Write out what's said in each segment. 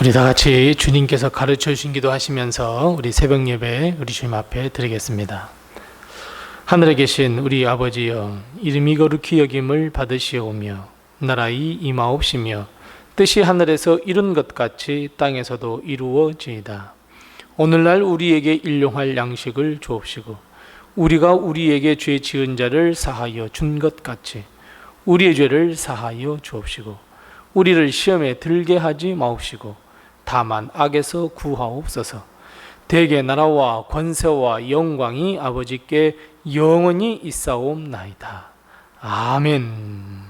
우리 다 같이 주님께서 가르쳐 주신 기도 하시면서 우리 새벽 예배 우리 주님 앞에 드리겠습니다. 하늘에 계신 우리 아버지여 이름이 거룩히 여김을 받으시오며 나라의 임하옵시며 뜻이 하늘에서 이룬 것 같이 땅에서도 이루어지이다. 오늘날 우리에게 일용할 양식을 주옵시고 우리가 우리에게 죄 지은 자를 사하여 준 것 같이 우리의 죄를 사하여 주옵시고 우리를 시험에 들게 하지 마옵시고 다만 악에서 구하옵소서. 대개 나라와 권세와 영광이 아버지께 영원히 있사옵나이다. 아멘.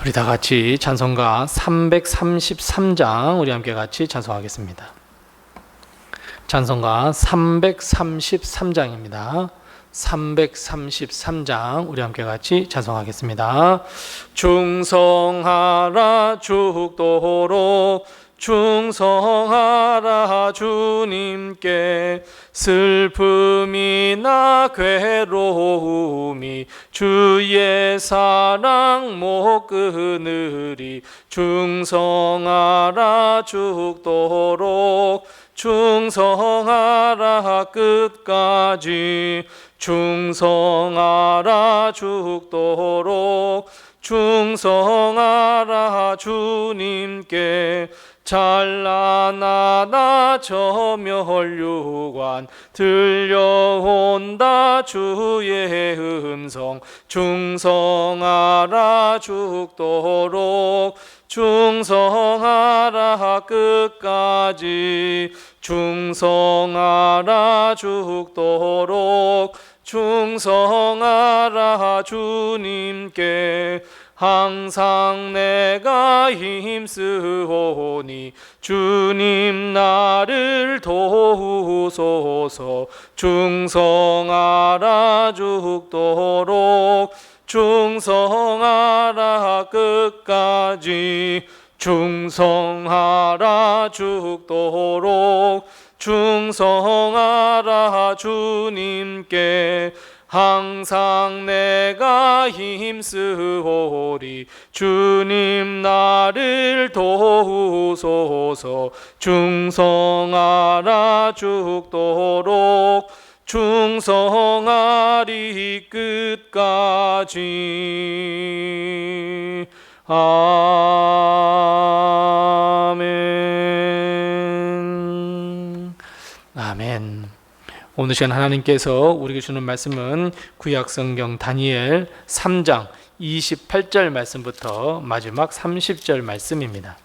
우리 다 같이 찬송가 333장 우리 함께 같이 찬송하겠습니다. 찬송가 333장입니다. 333장 우리 함께 같이 찬송하겠습니다. 충성하라 죽도록 충성하라 주님께 슬픔이나 괴로움이 주의 사랑 못 끊으리 충성하라 죽도록 충성하라 끝까지 충성하라 죽도록 충성하라 주님께 찬란하다 저 멸류관 들려온다 주의 음성 충성하라 죽도록 충성하라 끝까지 충성하라 죽도록 충성하라 주님께 항상 내가 힘쓰오니 주님 나를 도우소서. 충성하라 죽도록 충성하라 끝까지. 충성하라 죽도록 충성하라 주님께 항상 내가 힘쓰오리. 주님 나를 도우소서. 충성하라 죽도록. 충성하리 끝까지. 아 오늘 시간 하나님께서 우리에게 주는 말씀은 구약성경 다니엘 3장 28절 말씀부터 마지막 30절 말씀입니다.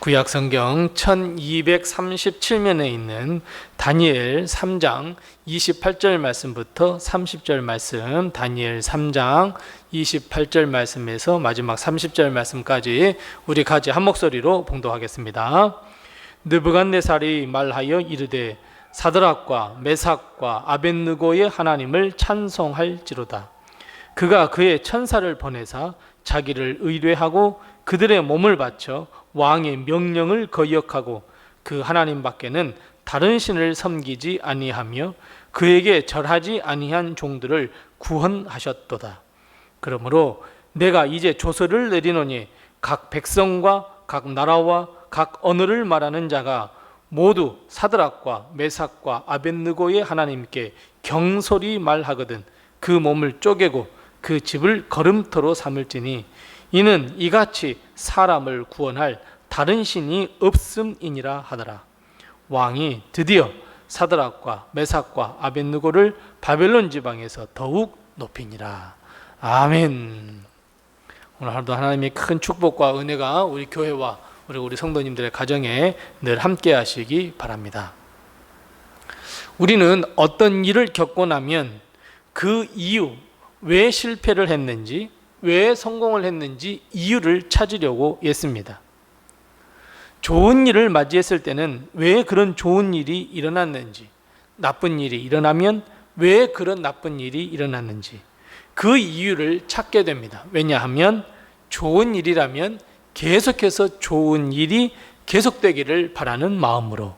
구약성경 1237면에 있는 다니엘 3장 28절 말씀부터 30절 말씀, 다니엘 3장 28절 말씀에서 마지막 30절 말씀까지 우리 같이 한 목소리로 봉독하겠습니다. 느부갓네살이 말하여 이르되 사드락과 메삭과 아벤느고의 하나님을 찬송할지로다. 그가 그의 천사를 보내사 자기를 의뢰하고 그들의 몸을 바쳐 왕의 명령을 거역하고 그 하나님 밖에는 다른 신을 섬기지 아니하며 그에게 절하지 아니한 종들을 구원하셨도다. 그러므로 내가 이제 조서를 내리노니 각 백성과 각 나라와 각 언어를 말하는 자가 모두 사드락과 메삭과 아벤느고의 하나님께 경솔히 말하거든 그 몸을 쪼개고 그 집을 걸음터로 삼을지니 이는 이같이 사람을 구원할 다른 신이 없음이니라 하더라. 왕이 드디어 사드락과 메삭과 아벤느고를 바벨론 지방에서 더욱 높이니라. 아멘. 오늘 하루도 하나님의 큰 축복과 은혜가 우리 교회와 우리 우리 성도님들의 가정에 늘 함께 하시기 바랍니다. 우리는 어떤 일을 겪고 나면 그 이유, 왜 실패를 했는지, 왜 성공을 했는지 이유를 찾으려고 했습니다. 좋은 일을 맞이했을 때는 왜 그런 좋은 일이 일어났는지, 나쁜 일이 일어나면 왜 그런 나쁜 일이 일어났는지 그 이유를 찾게 됩니다. 왜냐하면 좋은 일이라면 계속해서 좋은 일이 계속되기를 바라는 마음으로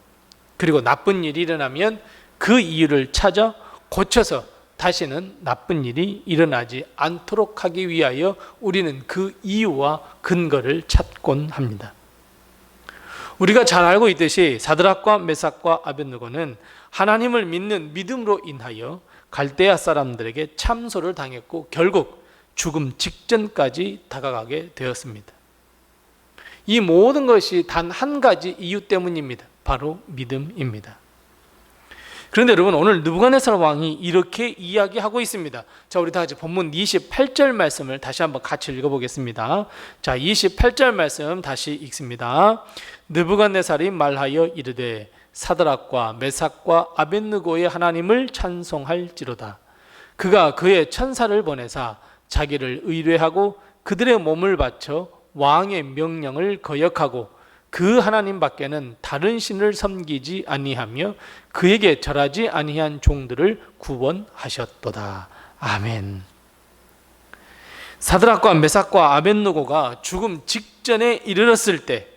그리고 나쁜 일이 일어나면 그 이유를 찾아 고쳐서 다시는 나쁜 일이 일어나지 않도록 하기 위하여 우리는 그 이유와 근거를 찾곤 합니다. 우리가 잘 알고 있듯이 사드락과 메삭과 아벤누고는 하나님을 믿는 믿음으로 인하여 갈대아 사람들에게 참소를 당했고 결국 죽음 직전까지 다가가게 되었습니다. 이 모든 것이 단 한 가지 이유 때문입니다. 바로 믿음입니다. 그런데 여러분 오늘 느부갓네살 왕이 이렇게 이야기하고 있습니다. 자, 우리 다 같이 본문 28절 말씀을 다시 한번 같이 읽어 보겠습니다. 자, 28절 말씀 다시 읽습니다. 느부갓네살이 말하여 이르되 사드락과 메삭과 아벤느고의 하나님을 찬송할지로다. 그가 그의 천사를 보내사 자기를 의뢰하고 그들의 몸을 바쳐 왕의 명령을 거역하고 그 하나님 밖에는 다른 신을 섬기지 아니하며 그에게 절하지 아니한 종들을 구원하셨도다. 아멘. 사드락과 메삭과 아벤누고가 죽음 직전에 이르렀을 때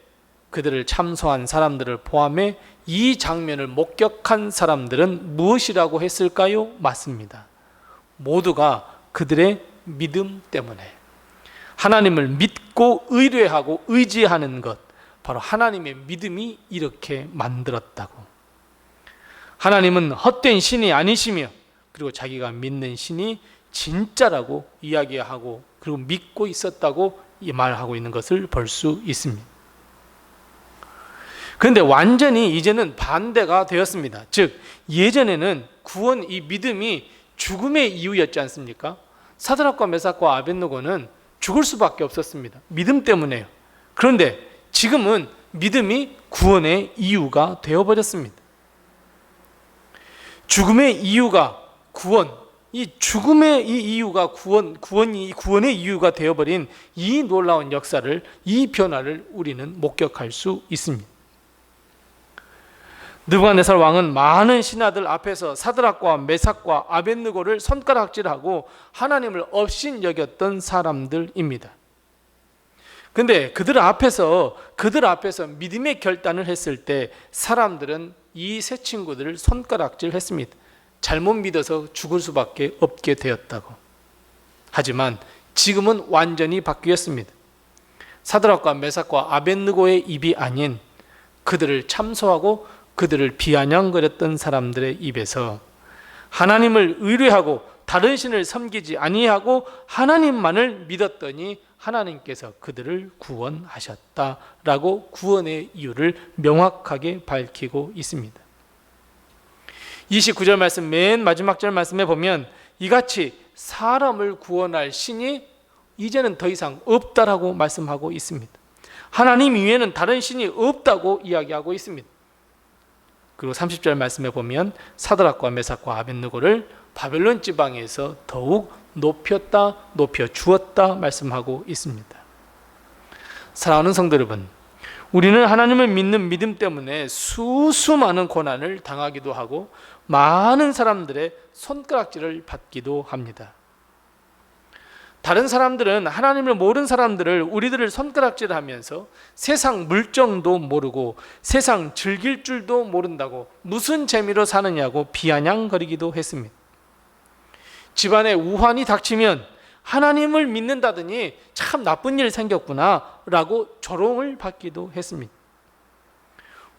그들을 참소한 사람들을 포함해 이 장면을 목격한 사람들은 무엇이라고 했을까요? 맞습니다. 모두가 그들의 믿음 때문에 하나님을 믿고 의뢰하고 의지하는 것, 바로 하나님의 믿음이 이렇게 만들었다고. 하나님은 헛된 신이 아니시며, 그리고 자기가 믿는 신이 진짜라고 이야기하고, 그리고 믿고 있었다고 말하고 있는 것을 볼 수 있습니다. 그런데 완전히 이제는 반대가 되었습니다. 즉, 예전에는 구원, 이 믿음이 죽음의 이유였지 않습니까? 사드락과 메삭과 아벤노고는 죽을 수밖에 없었습니다. 믿음 때문에요. 그런데 지금은 믿음이 구원의 이유가 되어버렸습니다. 죽음의 이유가 구원, 이 죽음의 이 이유가 구원, 구원이 구원의 이유가 되어버린 이 놀라운 역사를, 이 변화를 우리는 목격할 수 있습니다. 느부갓네살 왕은 많은 신하들 앞에서 사드락과 메삭과 아벤느고를 손가락질하고 하나님을 업신 여겼던 사람들입니다. 근데 그들 앞에서 그들 앞에서 믿음의 결단을 했을 때 사람들은 이 세 친구들을 손가락질했습니다. 잘못 믿어서 죽을 수밖에 없게 되었다고. 하지만 지금은 완전히 바뀌었습니다. 사드락과 메삭과 아벤느고의 입이 아닌 그들을 참소하고 그들을 비아냥거렸던 사람들의 입에서 하나님을 의뢰하고 다른 신을 섬기지 아니하고 하나님만을 믿었더니 하나님께서 그들을 구원하셨다라고 구원의 이유를 명확하게 밝히고 있습니다. 29절 말씀 맨 마지막 절 말씀에 보면 이같이 사람을 구원할 신이 이제는 더 이상 없다라고 말씀하고 있습니다. 하나님 이외에는 다른 신이 없다고 이야기하고 있습니다. 그리고 30절 말씀에 보면 사드락과 메삭과 아벤느고를 바벨론 지방에서 더욱 높였다 높여 주었다 말씀하고 있습니다. 사랑하는 성도 여러분, 우리는 하나님을 믿는 믿음 때문에 수수많은 고난을 당하기도 하고 많은 사람들의 손가락질을 받기도 합니다. 다른 사람들은 하나님을 모르는 사람들을 우리들을 손가락질하면서 세상 물정도 모르고 세상 즐길 줄도 모른다고 무슨 재미로 사느냐고 비아냥거리기도 했습니다. 집안에 우환이 닥치면 하나님을 믿는다더니 참 나쁜 일 생겼구나 라고 조롱을 받기도 했습니다.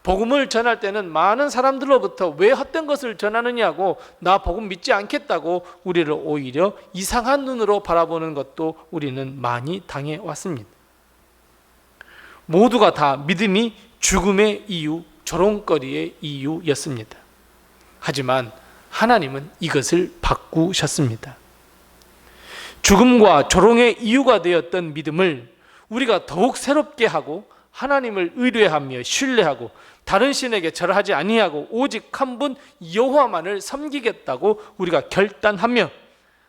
복음을 전할 때는 많은 사람들로부터 왜 헛된 것을 전하느냐고 나 복음 믿지 않겠다고 우리를 오히려 이상한 눈으로 바라보는 것도 우리는 많이 당해 왔습니다. 모두가 다 믿음이 죽음의 이유, 조롱거리의 이유였습니다. 하지만 하나님은 이것을 바꾸셨습니다. 죽음과 조롱의 이유가 되었던 믿음을 우리가 더욱 새롭게 하고 하나님을 의뢰하며 신뢰하고 다른 신에게 절하지 아니하고 오직 한 분 여호와만을 섬기겠다고 우리가 결단하며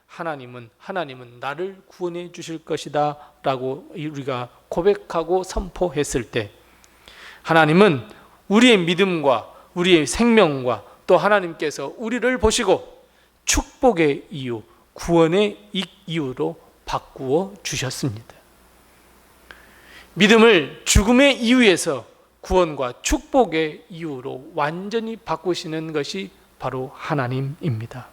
하나님은 하나님은 나를 구원해 주실 것이다라고 우리가 고백하고 선포했을 때 하나님은 우리의 믿음과 우리의 생명과 또 하나님께서 우리를 보시고 축복의 이유, 구원의 이유로 바꾸어 주셨습니다. 믿음을 죽음의 이유에서 구원과 축복의 이유로 완전히 바꾸시는 것이 바로 하나님입니다.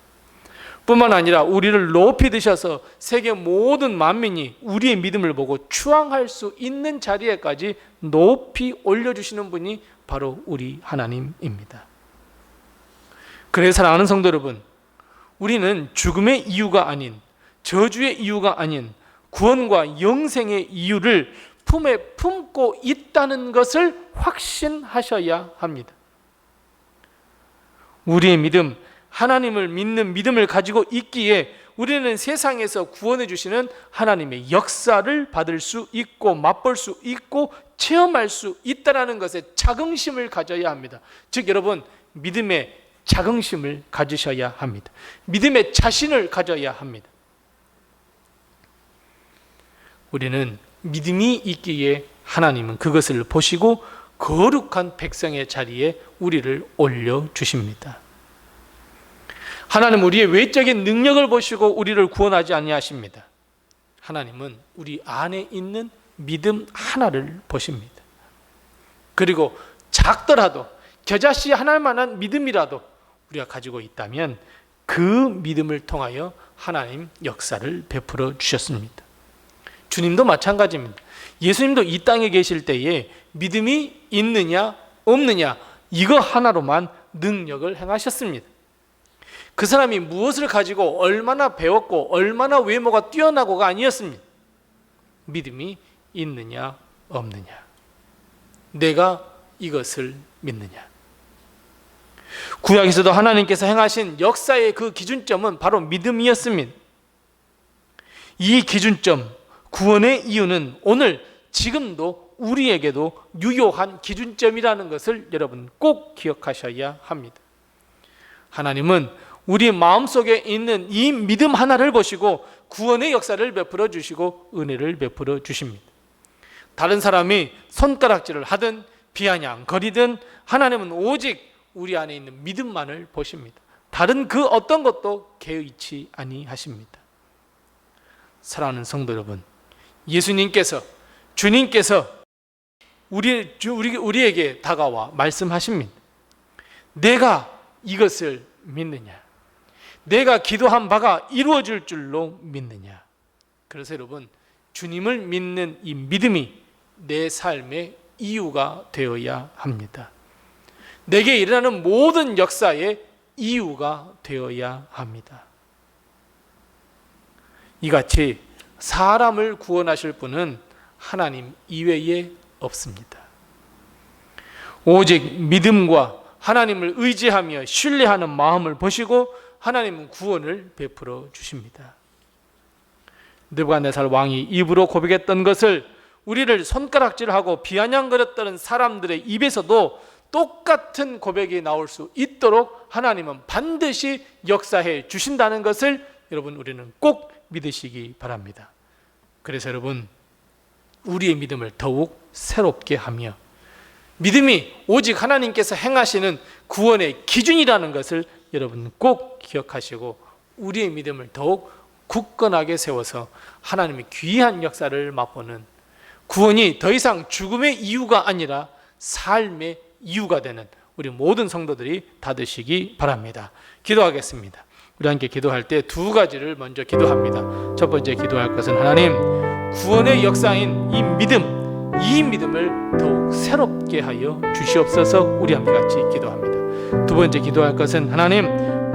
뿐만 아니라 우리를 높이 드셔서 세계 모든 만민이 우리의 믿음을 보고 추앙할 수 있는 자리에까지 높이 올려주시는 분이 바로 우리 하나님입니다. 그래서 사랑하는 성도 여러분, 우리는 죽음의 이유가 아닌 저주의 이유가 아닌 구원과 영생의 이유를 품에 품고 있다는 것을 확신하셔야 합니다. 우리의 믿음, 하나님을 믿는 믿음을 가지고 있기에 우리는 세상에서 구원해 주시는 하나님의 역사를 받을 수 있고 맛볼 수 있고 체험할 수 있다라는 것에 자긍심을 가져야 합니다. 즉 여러분 믿음의 자긍심을 가지셔야 합니다. 믿음의 자신을 가져야 합니다. 우리는 믿음이 있기에 하나님은 그것을 보시고 거룩한 백성의 자리에 우리를 올려 주십니다. 하나님 우리의 외적인 능력을 보시고 우리를 구원하지 아니하십니다. 하나님은 우리 안에 있는 믿음 하나를 보십니다. 그리고 작더라도 겨자씨 하나만한 믿음이라도 우리가 가지고 있다면 그 믿음을 통하여 하나님 역사를 베풀어 주셨습니다. 주님도 마찬가지입니다. 예수님도 이 땅에 계실 때에 믿음이 있느냐 없느냐 이거 하나로만 능력을 행하셨습니다. 그 사람이 무엇을 가지고 얼마나 배웠고 얼마나 외모가 뛰어나고가 아니었습니다. 믿음이 있느냐 없느냐. 내가 이것을 믿느냐. 구약에서도 하나님께서 행하신 역사의 그 기준점은 바로 믿음이었습니다. 이 기준점, 구원의 이유는 오늘 지금도 우리에게도 유효한 기준점이라는 것을 여러분 꼭 기억하셔야 합니다. 하나님은 우리 마음속에 있는 이 믿음 하나를 보시고 구원의 역사를 베풀어 주시고 은혜를 베풀어 주십니다. 다른 사람이 손가락질을 하든 비아냥거리든 하나님은 오직 우리 안에 있는 믿음만을 보십니다. 다른 그 어떤 것도 개의치 아니하십니다. 사랑하는 성도 여러분, 예수님께서 주님께서 우리 우리 우리에게 다가와 말씀하십니다. 내가 이것을 믿느냐? 내가 기도한 바가 이루어질 줄로 믿느냐? 그래서 여러분, 주님을 믿는 이 믿음이 내 삶의 이유가 되어야 합니다. 내게 일어나는 모든 역사의 이유가 되어야 합니다. 이같이 사람을 구원하실 분은 하나님 이외에 없습니다. 오직 믿음과 하나님을 의지하며 신뢰하는 마음을 보시고 하나님은 구원을 베풀어 주십니다. 느부갓네살 왕이 입으로 고백했던 것을 우리를 손가락질하고 비아냥거렸던 사람들의 입에서도 똑같은 고백이 나올 수 있도록 하나님은 반드시 역사해 주신다는 것을 여러분 우리는 꼭 믿으시기 바랍니다. 그래서 여러분 우리의 믿음을 더욱 새롭게 하며 믿음이 오직 하나님께서 행하시는 구원의 기준이라는 것을 여러분 꼭 기억하시고 우리의 믿음을 더욱 굳건하게 세워서 하나님의 귀한 역사를 맛보는 구원이 더 이상 죽음의 이유가 아니라 삶의 이유가 되는 우리 모든 성도들이 다 되시기 바랍니다. 기도하겠습니다. 우리 함께 기도할 때 두 가지를 먼저 기도합니다. 첫 번째 기도할 것은 하나님 구원의 역사인 이 믿음, 이 믿음을 더욱 새롭게 하여 주시옵소서 우리 함께 같이 기도합니다. 두 번째 기도할 것은 하나님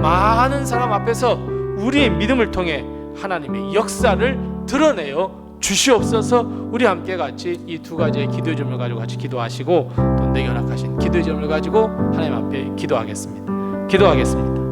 많은 사람 앞에서 우리의 믿음을 통해 하나님의 역사를 드러내어 주시옵소서 우리 함께 같이 이 두 가지의 기도의 점을 가지고 같이 기도하시고 또 내게 허락하신 기도의 점을 가지고 하나님 앞에 기도하겠습니다. 기도하겠습니다.